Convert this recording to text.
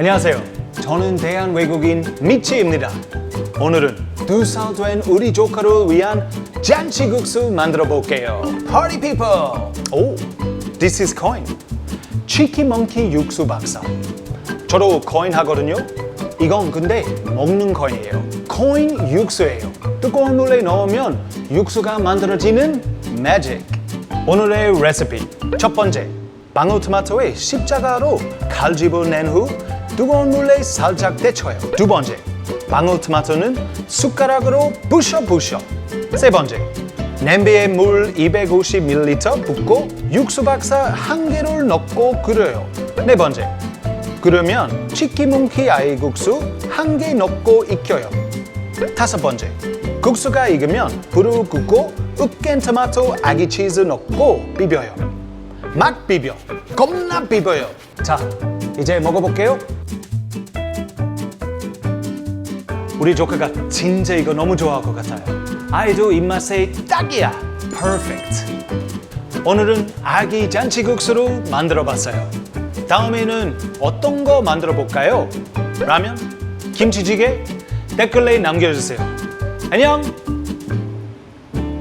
안녕하세요. 저는 대한 외국인 미치입니다. 오늘은 두 살 된 우리 조카를 위한 잔치국수 만들어 볼게요. Party people! 오, this is coin. 치키 멍키 육수 박사. 저도 코인 하거든요. 이건 근데 먹는 코인이에요. 코인 육수예요. 뜨거운 물에 넣으면 육수가 만들어지는 매직. 오늘의 레시피 첫 번째 방울토마토에 십자가로 칼집을 낸 후 뜨거운 물에 살짝 데쳐요. 두 번째 방울토마토는 숟가락으로 부셔 부셔. 세 번째 냄비에 물 250ml 붓고 육수 박사 한 개를 넣고 끓여요. 네 번째 그러면 치키뭉키 아이국수 한 개 넣고 익혀요. 다섯 번째, 국수가 익으면 불을 끄고 으깬 토마토 아기 치즈 넣고 비벼요. 막 비벼, 겁나 비벼요. 자, 이제 먹어볼게요. 우리 조카가 진짜 이거 너무 좋아할 것 같아요. 아이도 입맛에 딱이야. Perfect. 오늘은 아기 잔치국수로 만들어 봤어요. 다음에는 어떤 거 만들어 볼까요? 라면? 김치찌개? 댓글에 남겨주세요. 안녕!